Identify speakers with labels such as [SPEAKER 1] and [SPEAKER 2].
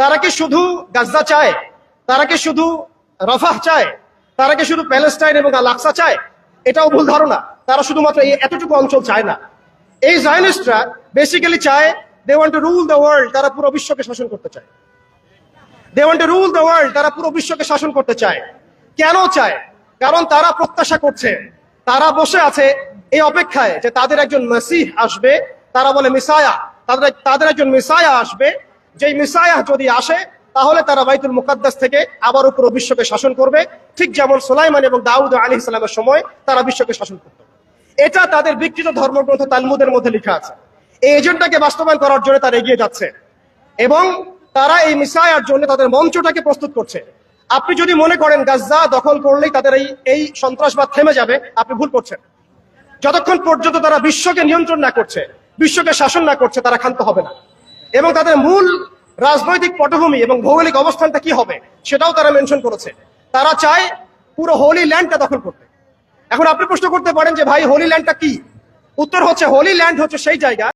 [SPEAKER 1] তারা কি শুধু গাজা চায়? তারা কি শুধু রফাহ চায়? তারা কি শুধু প্যালেস্টাইন এবং আলাক্সা চায়? এটাও ভুল ধারণা। তারা শুধুমাত্র এই এতটুকু অঞ্চল চায় না। এই জায়নিস্টরা বেসিক্যালি চায় they want to rule the world তারা পুরো বিশ্বকে শাসন করতে চায়। They want to rule the world তারা পুরো বিশ্বকে শাসন করতে চায়। কেন চায়? কারণ তারা প্রত্যাশা করছে। তারা বসে আছে এই অপেক্ষায় যে তাদের একজন মাসিহ আসবে, তারা বলে মিসায়া তাদের তাদের একজন মিসায়া আসবে যেই মিসায়া যদি আসে, তাহলে তারা বাইতুল মুকাদ্দাস থেকে আবার পুরো বিশ্বকে শাসন করবে। ঠিক যেমন সোলাইমান এবং দাউদ আলী ইসলামের সময় তারা বিশ্বকে শাসন করত। এটা তাদের বিকৃত ধর্মগ্রন্থ তালমুদের মধ্যে লেখা আছে। এই এজেন্ডাকে বাস্তবায়ন করার জন্য তারা এগিয়ে যাচ্ছে। এবং তারা এই মিসায়ার জন্য তাদের মঞ্চটাকে প্রস্তুত করছে। আপনি যদি মনে করেন গাজা দখল করলেই তাদের এই এই সন্ত্রাসবাদ থেমে যাবে, আপনি ভুল করছেন। যতক্ষণ পর্যন্ত তারা বিশ্বকে নিয়ন্ত্রণ না করছে, বিশ্বকে শাসন না করছে, তারা ক্ষান্ত হবে না। এবং তাদের মূল রাজনৈতিক পটভূমি এবং ভৌগোলিক অবস্থানটা কি হবে, সেটাও তারা মেনশন করেছে। তারা চায় পুরো হোলি ল্যান্ডটা দখল করতে। এখন আপনি প্রশ্ন করতে পারেন যে ভাই হোলি ল্যান্ডটা কি? উত্তর হচ্ছে হোলি ল্যান্ড হচ্ছে সেই জায়গা।